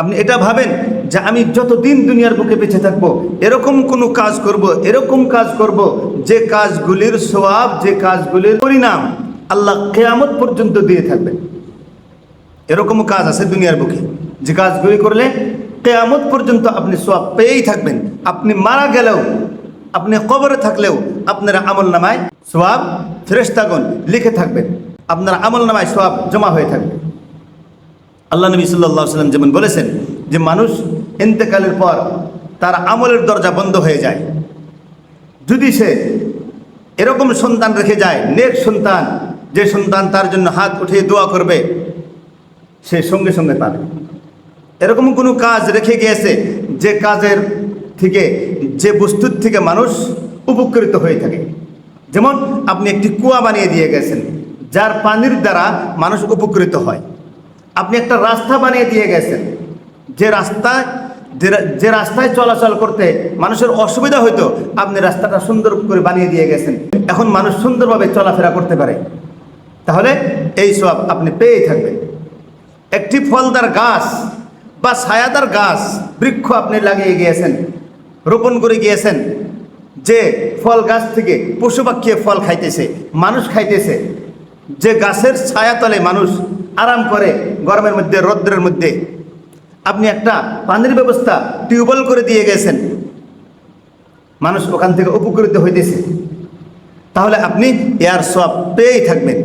আপনি এটা ভাবেন যে আমি যতদিন দুনিয়ার বুকে বেঁচে থাকব, এরকম কোনো কাজ করব, এরকম কাজ করব, যে কাজগুলির সোয়াব যে কাজগুলির পরিণাম আল্লাহ কেয়ামত পর্যন্ত দিয়ে থাকবেন। এরকম কাজ আছে দুনিয়ার বুকে। যে কাজগুলি করলে কেয়ামত পর্যন্ত আপনি সোয়াব পেয়েই থাকবেন। আপনি মারা গেলেও, আপনি কবরে থাকলেও আপনার আমল নামায় সোয়াব ফেরেস্তাগণ লিখে থাকবেন। আপনার আমল নামায় সোয়াব জমা হয়ে থাকবে। আল্লাহ নবী সাল্লাহ সাল্লাম যেমন বলেছেন যে মানুষ ইন্তেকালের পর তার আমলের দরজা বন্ধ হয়ে যায়। যদি সে এরকম সন্তান রেখে যায়, নেক সন্তান, যে সন্তান তার জন্য হাত উঠিয়ে দোয়া করবে, সে সঙ্গে সঙ্গে পাবে। এরকম কোনো কাজ রেখে গিয়েছে যে কাজের থেকে, যে বস্তুর থেকে মানুষ উপকৃত হয়ে থাকে। যেমন আপনি একটি কুয়া বানিয়ে দিয়ে গেছেন, যার পানির দ্বারা মানুষ উপকৃত হয়। আপনি একটা রাস্তা বানিয়ে দিয়ে গেছেন। যে রাস্তায় যে রাস্তায় চলাচল করতে মানুষের অসুবিধা হইতো, আপনি রাস্তাটা সুন্দর করে বানিয়ে দিয়ে গেছেন। এখন মানুষ সুন্দরভাবে চলাফেরা করতে পারে। তাহলে এই সব আপনি পেয়েই থাকবেন। একটি ফলদার গাছ বা ছায়াদার গাছ, বৃক্ষ আপনি লাগিয়ে গিয়েছেন, রোপণ করে গিয়েছেন, যে ফল গাছ থেকে পশু পাখি ফল খাইতেছে, মানুষ খাইতেছে, যে গাছের ছায়াতলে মানুষ আরাম করে গরমের মধ্যে, রৌদ্রের মধ্যে। আপনি একটা পানির ব্যবস্থা টিউবওয়েল করে দিয়ে গেছেন। মানুষ ওখান থেকে উপকৃত হইতেছে। তাহলে আপনি এয়ার সব পেয়েই থাকবেন।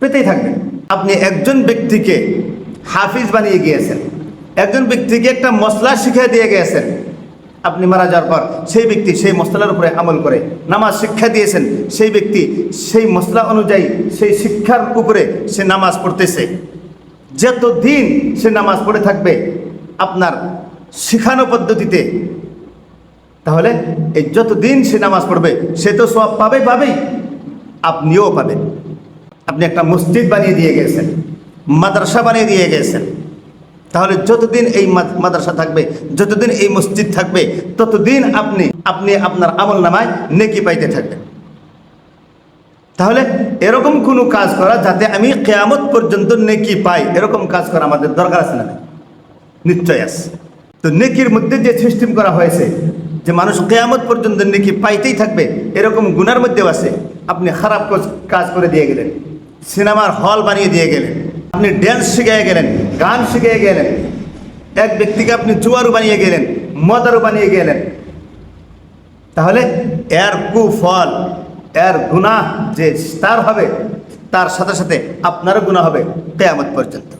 পেতেই থাকবেন। আপনি একজন ব্যক্তিকে হাফিজ বানিয়ে গিয়েছেন। একজন ব্যক্তিকে একটা মশলা শিখিয়ে দিয়ে গিয়েছেন। আপনি মারা যাওয়ার পর সেই ব্যক্তি সেই মশলার উপরে আমল করে নামাজ শিক্ষা দিয়েছেন। সেই ব্যক্তি সেই মশলা অনুযায়ী সেই শিক্ষার উপরে সে নামাজ পড়তেছে। যতদিন সে নামাজ পড়ে থাকবে আপনার শিখানো পদ্ধতিতে, তাহলে এই যতদিন সে নামাজ পড়বে, সে তো সব পাবে, পাবেই। আপনিও পাবেন। আপনি একটা মসজিদ বানিয়ে দিয়ে গেছেন, মাদ্রাসা বানিয়ে দিয়ে গেছেন। তাহলে যতদিন এই মাদ্রাসা থাকবে, যতদিন এই মসজিদ থাকবে, ততদিন আপনি আপনি আপনার আমল নামায় নেকি পাইতে থাকবেন। তাহলে এরকম কোনো কাজ করা যাতে আমি কেয়ামত পর্যন্ত নেকি পাই, এরকম কাজ করা আমাদের দরকার আছে না নিশ্চয় আছে। তো নেকির মধ্যে যে সিস্টেম করা হয়েছে, যে মানুষ কেয়ামত পর্যন্ত নেকি পাইতেই থাকবে, এরকম গুনার মধ্যেও আছে। আপনি খারাপ কাজ- করে দিয়ে গেলেন, সিনেমার হল বানিয়ে দিয়ে গেলেন, আপনি ড্যান্স শিখিয়ে গেলেন, গান শিখিয়ে গেলেন, এক ব্যক্তিকে আপনি জুয়ারু বানিয়ে গেলেন, মদারু বানিয়ে গেলেন। তাহলে এর কুফল এর গুণা যে তার হবে, তার সাথে সাথে আপনারও গুণা হবে কেয়ামত পর্যন্ত।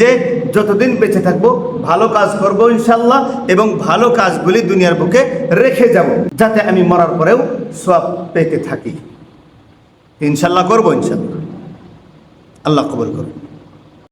যে যতদিন বেঁচে থাকব, ভালো কাজ করব ইনশাল্লাহ এবং ভালো কাজগুলি দুনিয়ার বুকে রেখে যাব, যাতে আমি মরার পরেও সব পেতে থাকি। ইনশাল্লাহ করব ইনশাল্লাহ আল্লাহ কবুল করুন।